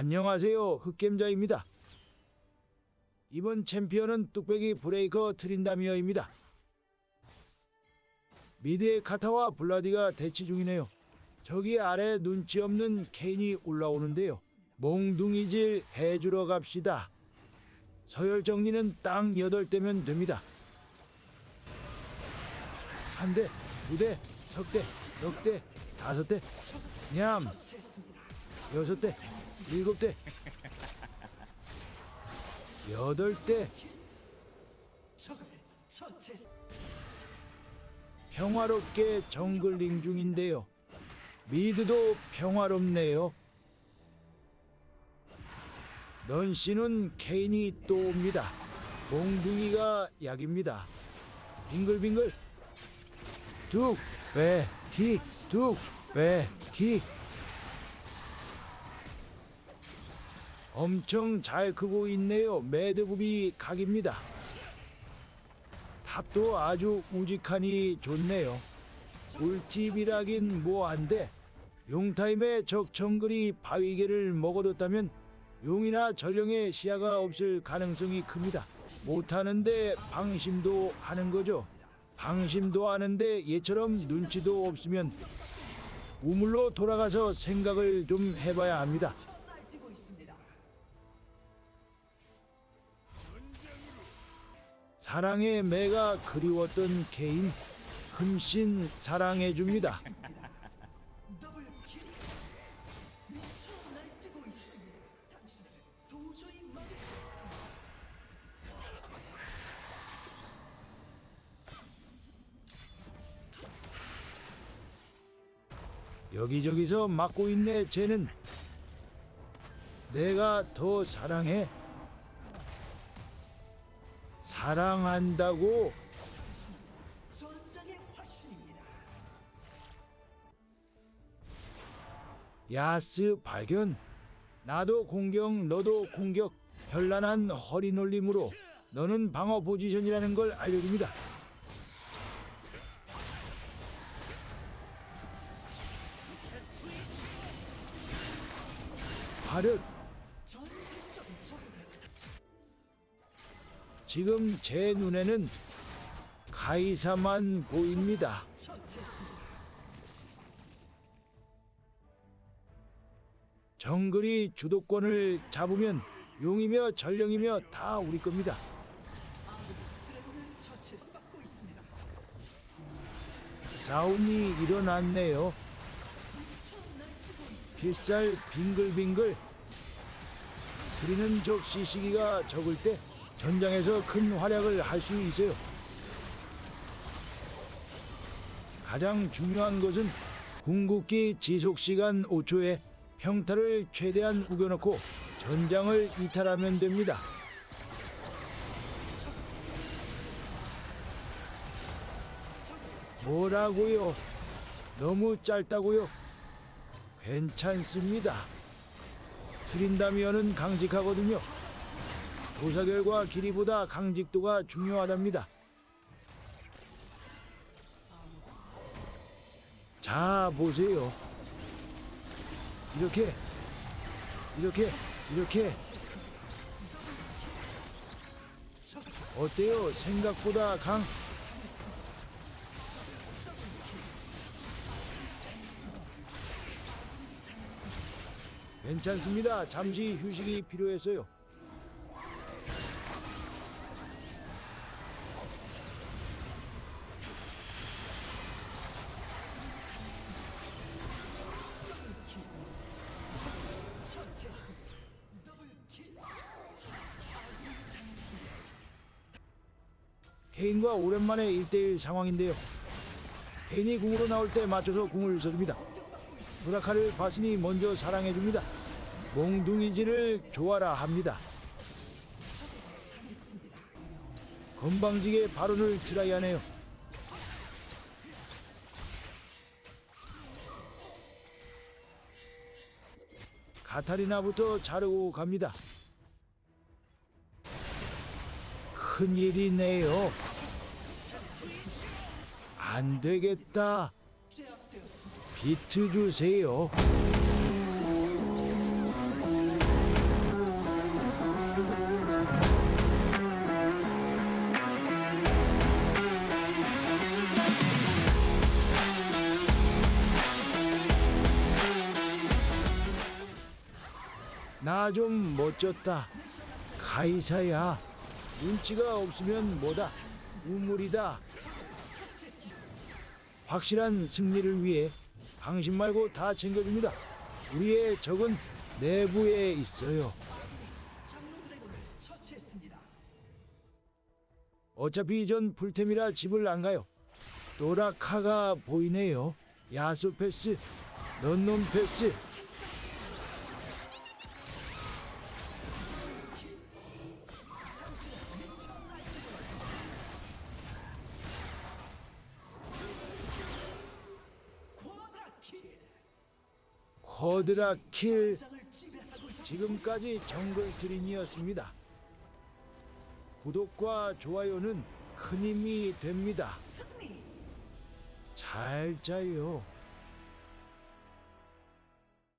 안녕하세요. 흑겜자입니다. 이번 챔피언은 뚝배기 브레이커 트린다미어입니다. 미드의 카타와 블라디가 대치 중이네요. 저기 아래 눈치 없는 케인이 올라오는데요. 몽둥이질 해주러 갑시다. 서열 정리는 딱 8대면 됩니다. 한 대, 두 대, 석 대, 넉 대, 다섯 대, 냠, 여섯 대, 일곱 대, 여덟 대. 평화롭게 정글링 중인데요. 미드도 평화롭네요. 넌 씨는 케인이 또 옵니다. 몽둥이가 약입니다. 빙글빙글 뚝, 배, 기, 뚝, 배, 기. 엄청 잘 크고 있네요. 매드굽이 각입니다. 탑도 아주 우직하니 좋네요. 꿀팁이라긴 뭐한데 용타임에 적 정글이 바위개를 먹어뒀다면 용이나 전령의 시야가 없을 가능성이 큽니다. 못하는데 방심도 하는 거죠. 방심도 하는데 얘처럼 눈치도 없으면 우물로 돌아가서 생각을 좀 해봐야 합니다. 사랑의 매가 그리웠던 개인 흠씬 사랑해줍니다. 여기저기서 맞고 있네 쟤는 내가 더 사랑해 사랑한다고. 야스 발견. 나도 공격 너도 공격. 현란한 허리 놀림으로 너는 방어 포지션이라는 걸 알려줍니다. 발열 지금 제 눈에는 카이사만 보입니다. 정글이 주도권을 잡으면 용이며 전령이며 다 우리 겁니다. 싸움이 일어났네요. 빗살 빙글빙글 드리는 적시 시기가 적을 때 전장에서 큰 활약을 할 수 있어요. 가장 중요한 것은 궁극기 지속 시간 5초에 평타를 최대한 우겨놓고 전장을 이탈하면 됩니다. 뭐라고요? 너무 짧다고요? 괜찮습니다. 트린다미어는 강직하거든요. 도사결과 길이보다 강직도가 중요하답니다. 자, 보세요. 이렇게, 이렇게, 이렇게. 어때요? 생각보다 강. 괜찮습니다. 잠시 휴식이 필요해서요. 케인과 오랜만에 1대1 상황인데요. 케인이 궁으로 나올 때 맞춰서 궁을 써줍니다. 브라카를 바신이 먼저 사랑해줍니다. 몽둥이질을 좋아라 합니다. 건방지게 발언을 트라이하네요. 카타리나부터 자르고 갑니다. 큰일이네요. 안 되겠다. 비트 주세요. 나 좀 멋졌다. 가이사야. 눈치가 없으면 뭐다. 우물이다. 확실한 승리를 위해 당신 말고 다 챙겨줍니다. 우리의 적은 내부에 있어요. 어차피 전 풀템이라 집을 안 가요. 도라카가 보이네요. 야수 패스, 넌놈 패스. 쿼드라 킬. 지금까지 정글 드림이었습니다. 구독과 좋아요는 큰 힘이 됩니다. 잘 자요.